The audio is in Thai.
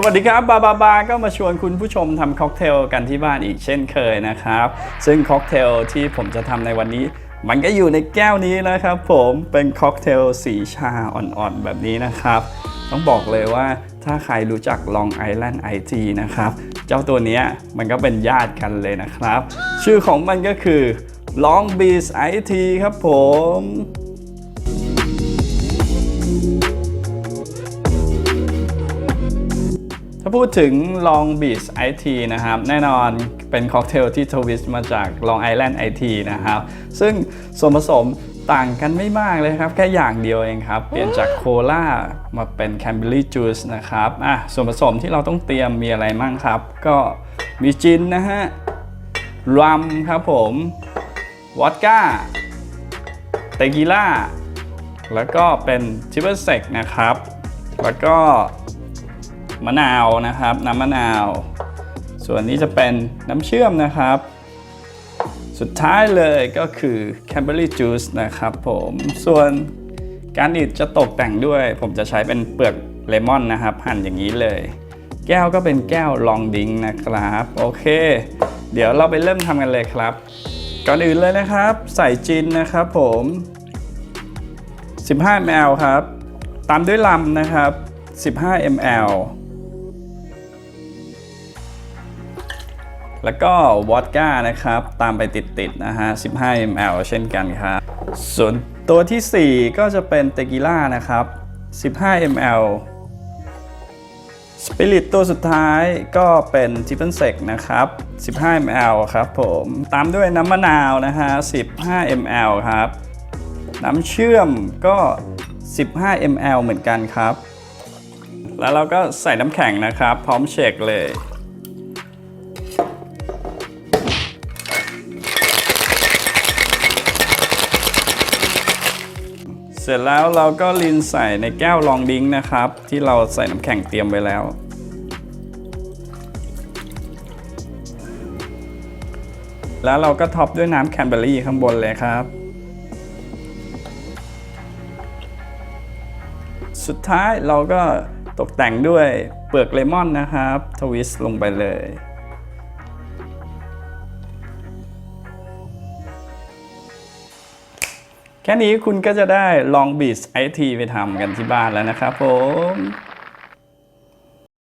สวัสดีครับบาบาบาก็มาชวนคุณผู้ชมทำค็อกเทลกันที่บ้านอีกเช่นเคยนะครับ ซึ่งค็อกเทลที่ผมจะทำในวันนี้ มันก็อยู่ในแก้วนี้นะครับผมเป็นค็อกเทลสีชาอ่อนๆ แบบนี้นะครับ ต้องบอกเลยว่าถ้าใครรู้จัก Long Island IT นะครับ เจ้าตัวนี้มันก็เป็นญาติกันเลยนะครับ ชื่อของมันก็คือ Long Beach IT ครับผมาพูดถึง Long Beach IT นะครับ แน่นอนเป็นค็อกเทลที่ทวิสต์มาจาก Long Island IT นะครับ ซึ่งส่วนผสมต่างกันไม่มากเลยครับ แค่อย่างเดียวเองครับ เปลี่ยนจากโคลามาเป็นแคนเบอรี่จูสนะครับอะส่วนผสมที่เราต้องเตรียมมีอะไรมั่งครับ ก็มีจินนะฮะรัมครับผมวอดก้าเตกิล่าแล้วก็เป็นทิเบอร์เซกนะครับ แล้วก็ มะนาวนะครับ น้ำมะนาว ส่วนนี้จะเป็นน้ำเชื่อมนะครับ สุดท้ายเลยก็คือ c a n b e r r y Juice นะครับผมส่วนการดิดจะตกแต่งด้วย ผมจะใช้เป็นเปลือกเลมอนนะครับ หั่นอย่างนี้เลย แก้วก็เป็นแก้วลองดิงนะครับ โอเค เดี๋ยวเราไปเริ่มทำกันเลยครับ ก่อนอื่นเลยนะครับ ใส่จินนะครับผม 15 ml ครับ ตามด้วยลำนะครับ 15 ml แล้วก็วอดก้านะครับ ตามไปติดๆนะฮะ 15 ml เช่นกันครับ ส่วนตัวทีสี่ 4 ก็จะเป็นเตกิล่านะครับ 15 ml สปิริตตัวสุดท้ายก็เป็นทิปเปิลเซกนะครับ 15 ml ครับผม ตามด้วยน้ำมะนาวนะฮะ 15 ml ครับ น้ำเชื่อมก็ 15 ml เหมือนกันครับ แล้วเราก็ใส่น้ำแข็งนะครับ พร้อมเชคเลย ร็จแล้วเราก็ลินใส่ในแก้วลองดิ้งนะครับ ที่เราใส่น้ำแข็งเตรียมไว้แล้ว แล้วเราก็ท็อปด้วยน้ำแคนเบอรี่ข้างบนเลยครับ สุดท้ายเราก็ตกแต่งด้วยเปลือกเลมอนนะครับ ทวิสต์ลงไปเลย แค่นี้คุณก็จะได้ลองบีชไอทีไปทำกันที่บ้านแล้วนะครับผม